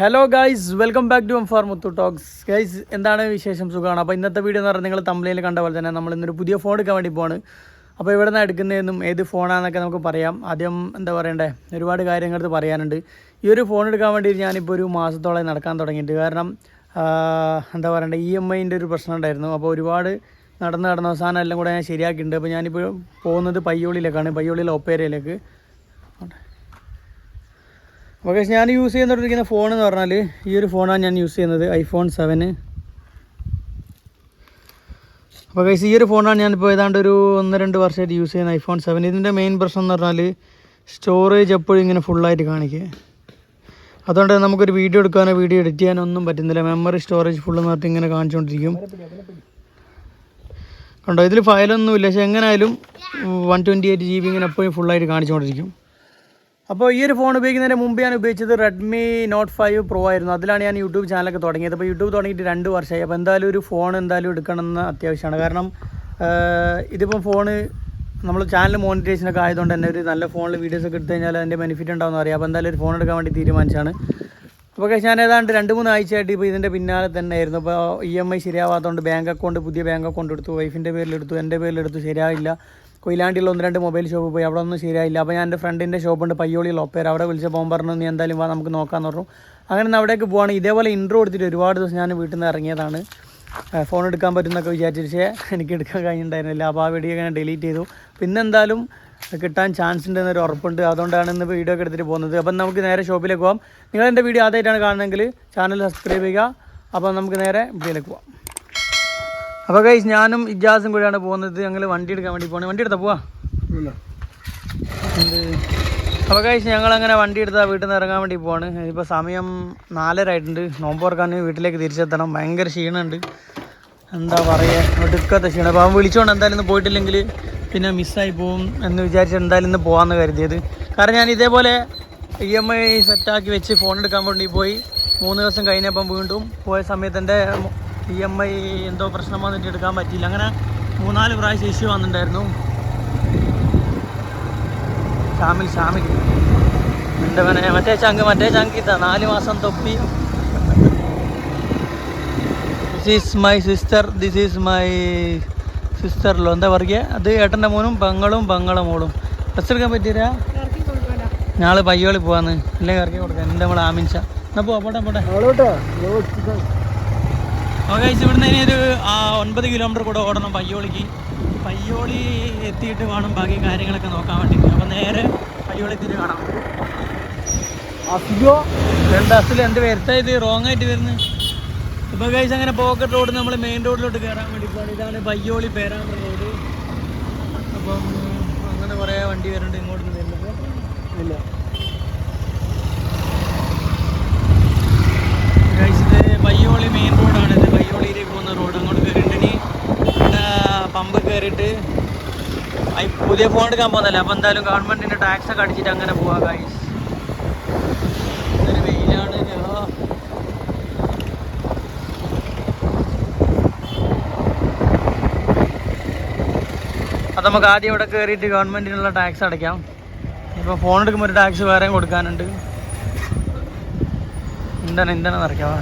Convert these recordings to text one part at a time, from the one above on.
Hello guys welcome back to M for Muthu talks guys എന്താണ് വിശേഷം? സുഖമാണ്. അപ്പോൾ ഇന്നത്തെ വീഡിയോ എന്ന് പറഞ്ഞാൽ നിങ്ങൾ തമ്മിലിൽ കണ്ട പോലെ തന്നെ നമ്മൾ ഇന്നൊരു പുതിയ ഫോൺ എടുക്കാൻ വേണ്ടി പോവാണ്. അപ്പോൾ ഇവിടെ നിന്ന് എടുക്കുന്നതെന്നും ഏത് ഫോണാണെന്നൊക്കെ നമുക്ക് പറയാം. ആദ്യം എന്താ പറയണ്ടേ? ഒരുപാട് കാര്യങ്ങൾ കാര്യങ്ങളടുത്ത് പറയാനുണ്ട്. ഈ ഒരു ഫോൺ എടുക്കാൻ വേണ്ടി ഞാനിപ്പോൾ ഒരു മാസത്തോളം നടക്കാൻ തുടങ്ങിയിട്ട്. കാരണം എന്താ പറയണ്ടേ? ഇ എം ഐന്റെ ഒരു പ്രശ്നം ഉണ്ടായിരുന്നു. അപ്പോൾ ഒരുപാട് നടന്ന് നടന്ന അവസാനം എല്ലാം കൂടെ ഞാൻ ശരിയാക്കിയിട്ടുണ്ട്. അപ്പോൾ ഞാനിപ്പോൾ പോകുന്നത് പയ്യോളിയിലേക്കാണ്. പയ്യോളിയിലെ ഒപ്പേരയിലേക്ക്. Guys, ഞാൻ യൂസ് ചെയ്തുകൊണ്ടിരിക്കുന്ന ഫോൺ എന്ന് പറഞ്ഞാൽ ഈ ഒരു ഫോണാണ് ഞാൻ യൂസ് ചെയ്യുന്നത് ഐഫോൺ സെവന് അപ്പോൾ കൈസ് ഈ ഒരു ഫോണാണ് ഞാനിപ്പോൾ ഏതാണ്ട് ഒരു ഒന്ന് രണ്ട് വർഷമായിട്ട് യൂസ് ചെയ്യുന്ന ഐഫോൺ സെവൻ ഇതിന്റെ മെയിൻ പ്രശ്നം എന്ന് പറഞ്ഞാൽ സ്റ്റോറേജ് എപ്പോഴും ഇങ്ങനെ ഫുള്ളായിട്ട് കാണിക്കുക. അതുകൊണ്ട് നമുക്കൊരു വീഡിയോ എടുക്കാനോ വീഡിയോ എഡിറ്റ് ചെയ്യാനോ ഒന്നും പറ്റുന്നില്ല. മെമ്മറി സ്റ്റോറേജ് ഫുള്ള് എന്ന് പറഞ്ഞിട്ട് ഇങ്ങനെ കാണിച്ചുകൊണ്ടിരിക്കും കണ്ടോ? ഇതിൽ ഫയലൊന്നുമില്ല പക്ഷെ എങ്ങനെയായാലും one twenty eight G B ഇങ്ങനെ എപ്പോഴും ഫുള്ളായിട്ട് കാണിച്ചുകൊണ്ടിരിക്കും അപ്പോൾ ഈ ഒരു ഫോൺ ഉപയോഗിക്കുന്നതിന് മുമ്പ് ഞാൻ ഉപയോഗിച്ചത് റെഡ്മി നോട്ട് ഫൈവ് പ്രോ ആയിരുന്നു. അതിലാണ് ഞാൻ യൂട്യൂബ് ചാനലൊക്കെ തുടങ്ങിയത്. അപ്പോൾ യൂട്യൂബ് തുടങ്ങിയിട്ട് രണ്ട് വർഷമായി. അപ്പോൾ എന്തായാലും ഒരു ഫോൺ എന്തായാലും എടുക്കണമെന്ന് അത്യാവശ്യമാണ്. കാരണം ഇതിപ്പം ഫോണ് നമ്മൾ ചാനൽ മോണിറ്റൈസേഷനൊക്കെ ആയതുകൊണ്ട് തന്നെ ഒരു നല്ല ഫോണിൽ വീഡിയോസ് ഒക്കെ എടുത്തു കഴിഞ്ഞാൽ അതിന്റെ ബെനിഫിറ്റ് ഉണ്ടാവുമെന്ന് അറിയാം. അപ്പോൾ എന്തായാലും ഒരു ഫോൺ എടുക്കാൻ വേണ്ടി തീരുമാനിച്ചാണ്. അപ്പോൾ പക്ഷേ ഞാൻ ഏതാണ്ട് രണ്ട് മൂന്ന് ആഴ്ചയായിട്ട് ഇപ്പോൾ ഇതിന്റെ പിന്നാലെ തന്നെ ആയിരുന്നു അപ്പോൾ ഇ എം ഐ ശരിയാവാത്തതുകൊണ്ട് ബാങ്ക് അക്കൗണ്ട് പുതിയ ബാങ്ക് അക്കൗണ്ട് എടുത്തു. വൈഫിന്റെ പേരിലെടുത്തു എന്റെ പേരിലെടുത്തു ശരിയായില്ല. കൊയിലാണ്ടിയുള്ള ഒന്ന് രണ്ട് മൊബൈൽ ഷോപ്പ് പോയി. അവിടെ ഒന്നും ശരിയായില്ല. അപ്പോൾ ഞാൻ എന്റെ ഫ്രണ്ടിന്റെ ഷോപ്പുണ്ട് പയ്യോളിയുള്ള ഒപ്പേർ അവിടെ വിളിച്ച അവൻ പറഞ്ഞു നീ എന്തായാലും വാ നമുക്ക് നോക്കാമെന്ന് പറഞ്ഞു. അങ്ങനെ അവിടേക്ക് പോവാണ്. ഇതേപോലെ ഇൻട്രോ എടുത്തിട്ട് ഒരുപാട് ദിവസം ഞാൻ വീട്ടിൽ നിന്ന് ഇറങ്ങിയതാണ്. ഫോൺ എടുക്കാൻ പറ്റുമെന്നൊക്കെ വിചാരിച്ചു പക്ഷേ എനിക്ക് എടുക്കാൻ കഴിഞ്ഞിട്ടുണ്ടായിരുന്നില്ല. അപ്പോൾ ആ വീഡിയോ ഞാൻ ഡിലീറ്റ് ചെയ്തു. പിന്നെ എന്തായാലും കിട്ടാൻ ചാൻസ് ഉണ്ടെന്നൊരു ഉറപ്പുണ്ട്. അതുകൊണ്ടാണ് ഇന്ന് വീഡിയോ ഒക്കെ എടുത്തിട്ട് പോകുന്നത്. അപ്പം നമുക്ക് നേരെ ഷോപ്പിലേക്ക് പോകാം നിങ്ങൾ എന്റെ വീഡിയോ ആദ്യമായിട്ടാണ് കാണുന്നതെങ്കിൽ ചാനൽ സബ്സ്ക്രൈബ് ചെയ്യുക. അപ്പോൾ നമുക്ക് നേരെ വീഡിയോയിലേക്ക് പോകാം അപ്പോൾ കൈസ് ഞാനും ഇജാസും കൂടിയാണ് പോകുന്നത്. ഞങ്ങൾ വണ്ടി എടുക്കാൻ വേണ്ടി പോകണം വണ്ടി എടുത്താൽ പോവാ. അപ്പൊ അപ്പോൾ കഴിച്ച് ഞങ്ങൾ അങ്ങനെ വണ്ടി എടുത്താൽ വീട്ടിൽ നിന്ന് ഇറങ്ങാൻ വേണ്ടി പോവാണ്. ഇപ്പോൾ സമയം നാലര ആയിട്ടുണ്ട്. നോമ്പ് തുറക്കാൻ വീട്ടിലേക്ക് തിരിച്ചെത്തണം. ഭയങ്കര ക്ഷീണമുണ്ട്. എന്താ പറയുക ഒടുക്കത്തെ ക്ഷീണം. അപ്പോൾ അവൻ വിളിച്ചുകൊണ്ട് എന്തായാലും ഇന്ന് പോയിട്ടില്ലെങ്കിൽ പിന്നെ മിസ്സായി പോകും എന്ന് വിചാരിച്ച് എന്തായാലും ഇന്ന് പോകാമെന്ന് കരുതിയത്. കാരണം ഞാൻ ഇതേപോലെ ഇ എം ഐ സെറ്റാക്കി വെച്ച് ഫോൺ എടുക്കാൻ വേണ്ടി പോയി. മൂന്ന് ദിവസം കഴിഞ്ഞപ്പം വീണ്ടും പോയ സമയത്ത് എന്റെ ഇ എം ഐ എന്തോ പ്രശ്നം വന്നിട്ട് എടുക്കാൻ പറ്റിയില്ല. അങ്ങനെ മൂന്നാൽ പ്രാവശ്യം ഇഷ്യൂ വന്നിട്ടുണ്ടായിരുന്നു. ഷാമിൽ ഷാമിൽ. എന്റെ മനെ മറ്റേ ചങ്ക് മറ്റേ ചങ്ക് ഇതാ നാല് മാസം തൊപ്പി. This is my sister this is my സിസ്റ്ററിലോ എന്താ പറയുക? അത് ഏട്ടന്റെ മോനും പെങ്ങളും പെങ്ങളെ മോളും. ഡ്രസ് എടുക്കാൻ പറ്റിയില്ല ഞങ്ങൾ പയ്യോളി പോവാന്ന്. ഇല്ലെങ്കിൽ ഇറക്കി കൊടുക്കാം. എന്റെ നമ്മൾ ആമിൻഷ. എന്നാ പോട്ടെ പോട്ടെ. ഓക്കെ ഇവിടുന്ന് ഇനി ഒരു ഒൻപത് കിലോമീറ്റർ കൂടെ ഓടണം പയ്യോളിക്ക്. പയ്യോളി എത്തിയിട്ട് വേണം ബാക്കി കാര്യങ്ങളൊക്കെ നോക്കാൻ വേണ്ടിയിട്ട് അപ്പോൾ നേരെ പയ്യോളി എത്തിയിട്ട് കാണാം. രണ്ട് അസിൽ എന്ത് വരുത്താ ഇത്? റോങ് ആയിട്ട് വരുന്നു. ഇപ്പോൾ കഴിച്ച് അങ്ങനെ പോക്കറ്റ് റോഡ് നമ്മൾ മെയിൻ റോഡിലോട്ട് കയറാൻ വേണ്ടി പോകണം ഇതാണ് പയ്യോളി പേരാമ്പ്ര റോഡ് അപ്പം അങ്ങനെ കുറേ വണ്ടി വരുന്നുണ്ട് ഇങ്ങോട്ട് വരുന്നത് ഇല്ല ഗൈസ് ഇത് പയ്യോളി മെയിൻ റോഡാണ് ഇത് പയ്യോളിയിലേക്ക് പോകുന്ന റോഡ് അങ്ങോട്ട് കയറിയിട്ടിനി ഇവിടെ ഐ പുതിയ ഫോൺ എടുക്കാൻ പോകുന്നല്ലേ അപ്പോൾ എന്തായാലും ഗവൺമെന്റിന്റെ ടാക്സ് ഒക്കെ അടിച്ചിട്ട് അങ്ങനെ പോവാം ഗൈസ് ഇതൊരു വെയിലാണ്. അത് നമുക്ക് ആദ്യം ഇവിടെ കയറിയിട്ട് ഗവൺമെന്റിനുള്ള ടാക്സ് അടയ്ക്കാം. ഇപ്പോൾ ഫോൺ എടുക്കുമ്പോൾ ഒരു ടാക്സ് വേറെയും കൊടുക്കാനുണ്ട്. ഇന്ധനം ഇന്ധനം നിറയ്ക്കാവാ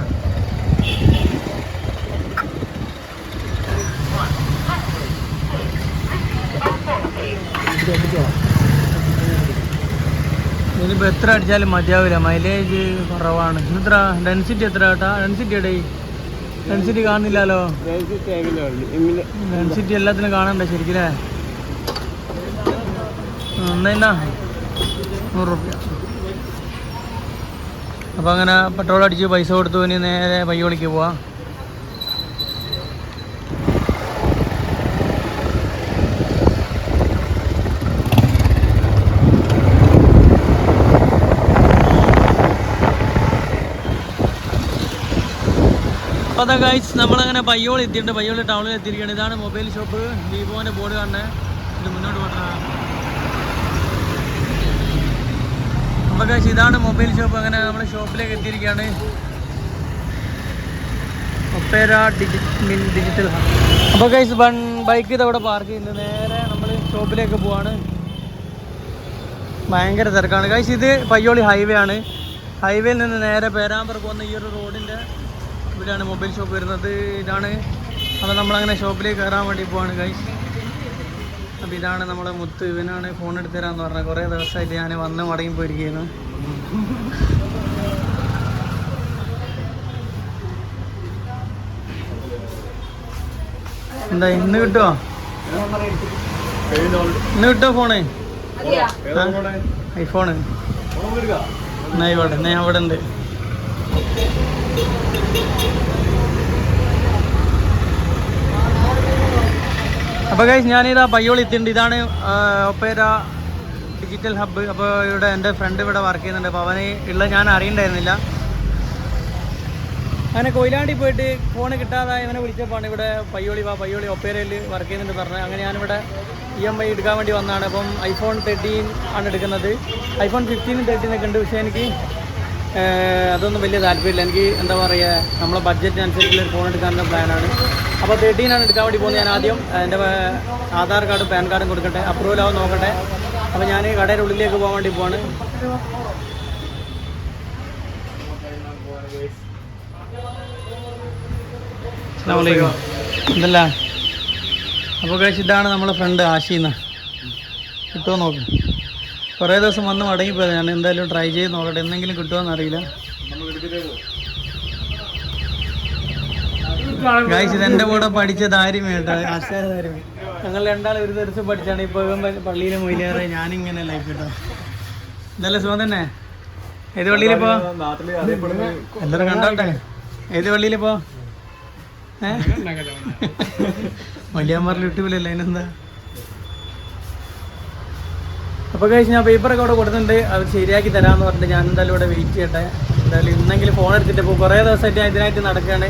ഇതിപ്പോൾ എത്ര അടിച്ചാലും മതിയാവില്ല. മൈലേജ് കുറവാണ്. ഇത്ര ഡെൻസിറ്റി എത്ര കേട്ടാ ഡെൻസിറ്റി എടേ. ഡെൻസിറ്റി കാണുന്നില്ലല്ലോ. ഡെൻസിറ്റി എല്ലാത്തിനും കാണണ്ടേ ശരിക്കല്ലേ എന്നാ നൂറ് റുപ്യ. അപ്പോൾ അങ്ങനെ പെട്രോൾ അടിച്ച് പൈസ കൊടുത്തു. ഇനി നേരെ പയ്യോളിക്ക് പോവാം. അപ്പോൾ അതാ ഗൈസ് നമ്മളങ്ങനെ പയ്യോൾ എത്തിയിട്ടുണ്ട്. പയ്യോൾ ടൗണിൽ എത്തിയിരിക്കുകയാണ്. ഇതാണ് മൊബൈൽ ഷോപ്പ് വിവോന്റെ ബോർഡ് കാണുന്നത് ഇത് മുന്നോട്ട് പോകണം അപ്പോൾ ഗൈസ് ഇതാണ് മൊബൈൽ ഷോപ്പ് അങ്ങനെ നമ്മൾ ഷോപ്പിലേക്ക് എത്തിയിരിക്കുകയാണ്. ഒപ്പേര ഡിജിറ്റൽ ഡിജിറ്റൽ അപ്പോൾ ഗൈസ് വൺ ബൈക്ക് ഇതവിടെ പാർക്ക് ചെയ്യുന്നത്. നേരെ നമ്മൾ ഷോപ്പിലേക്ക് പോവാണ്. ഭയങ്കര തിരക്കാണ്. ഗൈസ് ഇത് പയ്യോളി ഹൈവേ ആണ്. ഹൈവേയിൽ നിന്ന് നേരെ പേരാമ്പ്ര പോകുന്ന ഈ ഒരു റോഡിന്റെ ഇവിടെയാണ് മൊബൈൽ ഷോപ്പ് വരുന്നത്. ഇതാണ്. അപ്പോൾ നമ്മളങ്ങനെ ഷോപ്പിലേക്ക് കയറാൻ വേണ്ടി പോവാണ് ഗൈസ് അപ്പോൾ ഇതാണ് നമ്മളെ മുത്ത്. ഇവനാണ് ഫോൺ എടുത്ത് തരാമെന്ന് പറഞ്ഞത്. കുറേ ദിവസമായിട്ട് ഞാൻ വന്ന് മടങ്ങി പോയിരിക്കുന്നു. എന്താ ഇന്ന് കിട്ടുമോ ഇന്ന് കിട്ടുമോ ഫോണ് ഐഫോണ് എന്നാ ഇവിടെ എന്നാ ഞാൻ അവിടെ ഉണ്ട്. അപ്പോൾ ഗൈസ് ഞാനിതാ പയ്യോളി എത്തിയിട്ടുണ്ട്. ഇതാണ് ഒപ്പേര ഡിജിറ്റൽ ഹബ്ബ് അപ്പോൾ ഇവിടെ എന്റെ ഫ്രണ്ട് ഇവിടെ വർക്ക് ചെയ്യുന്നുണ്ട്. അപ്പോൾ അവന് ഉള്ള ഞാൻ അറിയണ്ടായിരുന്നില്ല. അങ്ങനെ കൊയിലാണ്ടി പോയിട്ട് ഫോൺ കിട്ടാതായി അവനെ വിളിച്ചപ്പോൾ ഇവിടെ പയ്യോളി വാ പയ്യോളി ഒപ്പേരയിൽ വർക്ക് ചെയ്യുന്നുണ്ട് പറഞ്ഞത്. അങ്ങനെ ഞാനിവിടെ ഇ എം ഐ എടുക്കാൻ വേണ്ടി വന്നതാണ്. അപ്പം ഐഫോൺ തേർട്ടീൻ ആണ് എടുക്കുന്നത്. ഐഫോൺ ഫിഫ്റ്റീനും തേർട്ടീനൊക്കെ ഉണ്ട്. പക്ഷേ എനിക്ക് അതൊന്നും വലിയ താല്പര്യമില്ല. എനിക്ക് എന്താ പറയുക നമ്മളെ ബഡ്ജറ്റിനനുസരിച്ചുള്ള ഒരു ഫോൺ എടുക്കാനുള്ള പ്ലാനാണ് അപ്പോൾ തേർട്ടീൻ ആണ് എടുക്കാൻ വേണ്ടി പോകുന്നത് ഞാൻ ആദ്യം. എന്റെ ആധാർ കാർഡും പാൻ കാർഡും കൊടുക്കട്ടെ. അപ്രൂവൽ ആവും നോക്കട്ടെ. അപ്പോൾ ഞാൻ കടയുടെ ഉള്ളിലേക്ക് പോകാൻ വേണ്ടി പോവാണ്. ഇതല്ല അപ്പോൾ കഴിച്ച് ഇതാണ് നമ്മളെ ഫ്രണ്ട് ആശീന്ന്. കിട്ടുമോ നോക്ക്. കുറേ ദിവസം വന്ന് മടങ്ങിപ്പോയത്. ഞാൻ എന്തായാലും ട്രൈ ചെയ്ത് നോക്കട്ടെ. എന്തെങ്കിലും കിട്ടുമോ അറിയില്ല. ഗായ്സ് ഇത് എന്റെ കൂടെ പഠിച്ച ദാരിമ കേട്ടോ. ആശാര ദാരിമ. ഞങ്ങൾ രണ്ടാളും ഒരു ദിവസം പഠിച്ചാണ്. ഇപ്പോൾ ഇവൻ പള്ളിയിൽ മൊയിലേറെ ഞാനിങ്ങനെ ലൈഫ് കേട്ടോ. ഇതല്ലേ സുഖം തന്നെ? ഏത് പള്ളിയിലിപ്പോ എല്ലാവരും കണ്ടോട്ടെ? ഏത് പള്ളിയിലിപ്പോ വലിയമാറിൽ യൂട്യൂബിലല്ലേ അതിനെന്താ? അപ്പോൾ കഴിച്ച് ഞാൻ പേപ്പറൊക്കെ അവിടെ കൊടുത്തിട്ടുണ്ട്. അവർ ശരിയാക്കി തരാമെന്ന് പറഞ്ഞിട്ട് ഞാൻ എന്തായാലും ഇവിടെ വെയിറ്റ് ചെയ്യട്ടെ. എന്തായാലും ഇന്നെങ്കിലും ഫോൺ എടുത്തിട്ട് ഇപ്പോൾ കുറേ ദിവസമായിട്ട് ഞാൻ ഇതിനായിട്ട് നടക്കുകയാണ്.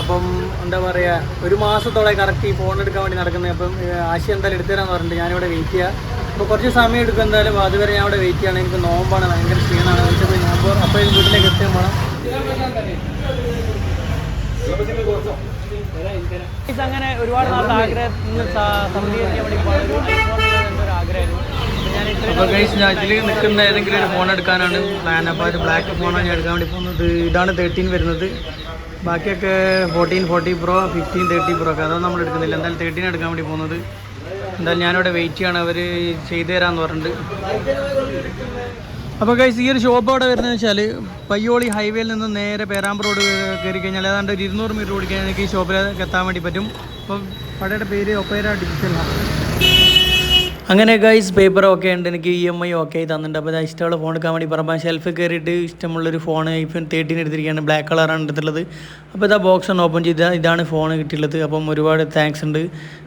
അപ്പം എന്താ പറയുക ഒരു മാസത്തോളം കറക്റ്റ് ഈ ഫോൺ എടുക്കാൻ വേണ്ടി നടക്കുന്നത് അപ്പം ആശയം ആശി എന്തായാലും എടുത്തു തരാമെന്ന് പറഞ്ഞിട്ട് ഞാനിവിടെ വെയിറ്റ് ചെയ്യുക അപ്പോൾ കുറച്ച് സമയം എടുക്കും എന്തായാലും. അതുവരെ ഞാൻ അവിടെ വെയിറ്റ് ചെയ്യണം എനിക്ക് നോമ്പാണ്. ഭയങ്കര ക്ഷീണമാണ്. വെച്ചപ്പോൾ ഞാൻ അപ്പോൾ അപ്പോൾ വീട്ടിലേക്ക് എത്തിയാൽ പോകണം അങ്ങനെ ഒരുപാട് നാളത്തെ ആഗ്രഹം സമ്മതിക്കാൻ വേണ്ടി പോയ ഒരു iPhone എന്ന ഒരു ആഗ്രഹമായിരുന്നു അപ്പോൾ ഗൈസ് ഞാൻ ഇതിൽ നിൽക്കുന്ന ഏതെങ്കിലും ഒരു ഫോൺ എടുക്കാനാണ് പ്ലാൻ അപ്പോൾ ഒരു ബ്ലാക്ക് ഫോണാണ് ഞാൻ എടുക്കാൻ വേണ്ടി പോകുന്നത്. ഇതാണ് തേർട്ടീൻ വരുന്നത്. ബാക്കിയൊക്കെ fourteen forty pro fifteen thirty pro ഒക്കെ. അതൊന്നും നമ്മൾ എടുക്കുന്നില്ല. എന്തായാലും തേർട്ടീൻ എടുക്കാൻ വേണ്ടി പോകുന്നത്. എന്തായാലും ഞാനിവിടെ വെയിറ്റ് ചെയ്യണം. അവർ ചെയ്തു തരാമെന്ന് പറഞ്ഞിട്ട്. അപ്പോൾ ഗൈസ് ഈ ഒരു ഷോപ്പ് അവിടെ വരുന്നത് വെച്ചാൽ പയ്യോളി ഹൈവേയിൽ നിന്ന് നേരെ പേരാമ്പ്ര റോഡ് കയറി കഴിഞ്ഞാൽ ഏതാണ്ട് ഒരു ഇരുന്നൂറ് മീറ്റർ ഓടിക്കാൻ എനിക്ക് ഈ ഷോപ്പിലേക്ക് എത്താൻ വേണ്ടി പറ്റും. അപ്പം കടയുടെ പേര് ഒപ്പേര ഡിജിറ്റൽ അങ്ങനെ ഗൈസ് പേപ്പർ ഒക്കെ ഉണ്ട് എനിക്ക് ഇ എം ഐ ഒക്കെ ആയി തന്നിട്ടുണ്ട്. അപ്പോൾ ഞാൻ ഇഷ്ടമുള്ള ഫോൺ എടുക്കാൻ വേണ്ടി പറയുമ്പോൾ ഷെൽഫിൽ കയറിയിട്ട് ഇഷ്ടമുള്ളൊരു ഫോൺ ഐഫോൺ തേർട്ടീൻ എടുത്തിരിക്കുകയാണ് ബ്ലാക്ക് കളറാണ് എടുത്തിട്ടുള്ളത്. അപ്പോൾ ഇതാ ബോക്സ് ഒന്ന് ഓപ്പൺ ചെയ്ത് ഇതാണ് ഫോൺ കിട്ടിയുള്ളത് അപ്പം ഒരുപാട് താങ്ക്സ് ഉണ്ട്.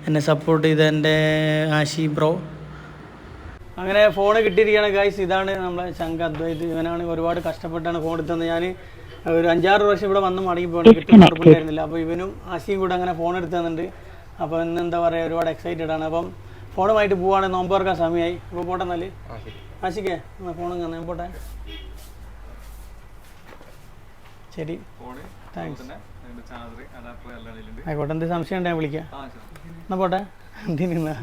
എന്നെ സപ്പോർട്ട് ചെയ്ത എന്റെ ആശി ബ്രോ അങ്ങനെ ഫോൺ കിട്ടിയിരിക്കുകയാണ് ഗൈസ് ഇതാണ് നമ്മളെ ശങ്ക അദ്വൈത്. ഇവനാണ് ഒരുപാട് കഷ്ടപ്പെട്ടാണ് ഫോൺ എടുത്തത് ഞാൻ ഒരു അഞ്ചാറ് വർഷം ഇവിടെ വന്ന് മടങ്ങി പോകണം കിട്ടിയിട്ടുണ്ടായിരുന്നില്ല അപ്പോൾ ഇവനും ആശിയും കൂടെ അങ്ങനെ ഫോൺ എടുത്തു തന്നിട്ടുണ്ട് അപ്പോൾ ഇന്ന് എന്താ പറയുക ഒരുപാട് എക്സൈറ്റഡ് ആണ്. അപ്പം ഫോണുമായിട്ട് പോവാണ് നോമ്പ് തുറക്കാൻ സമയമായി അപ്പോൾ പോട്ടെ എന്നാൽ. ആശിക്കേ എന്നാ ഫോണും കാണാൻ പോട്ടെ. ശരി. താങ്ക്സ് ആയിക്കോട്ടെ എന്ത് സംശയം ഉണ്ടെങ്കിൽ വിളിക്കാം. എന്നാ പോട്ടെ. എന്തിനാ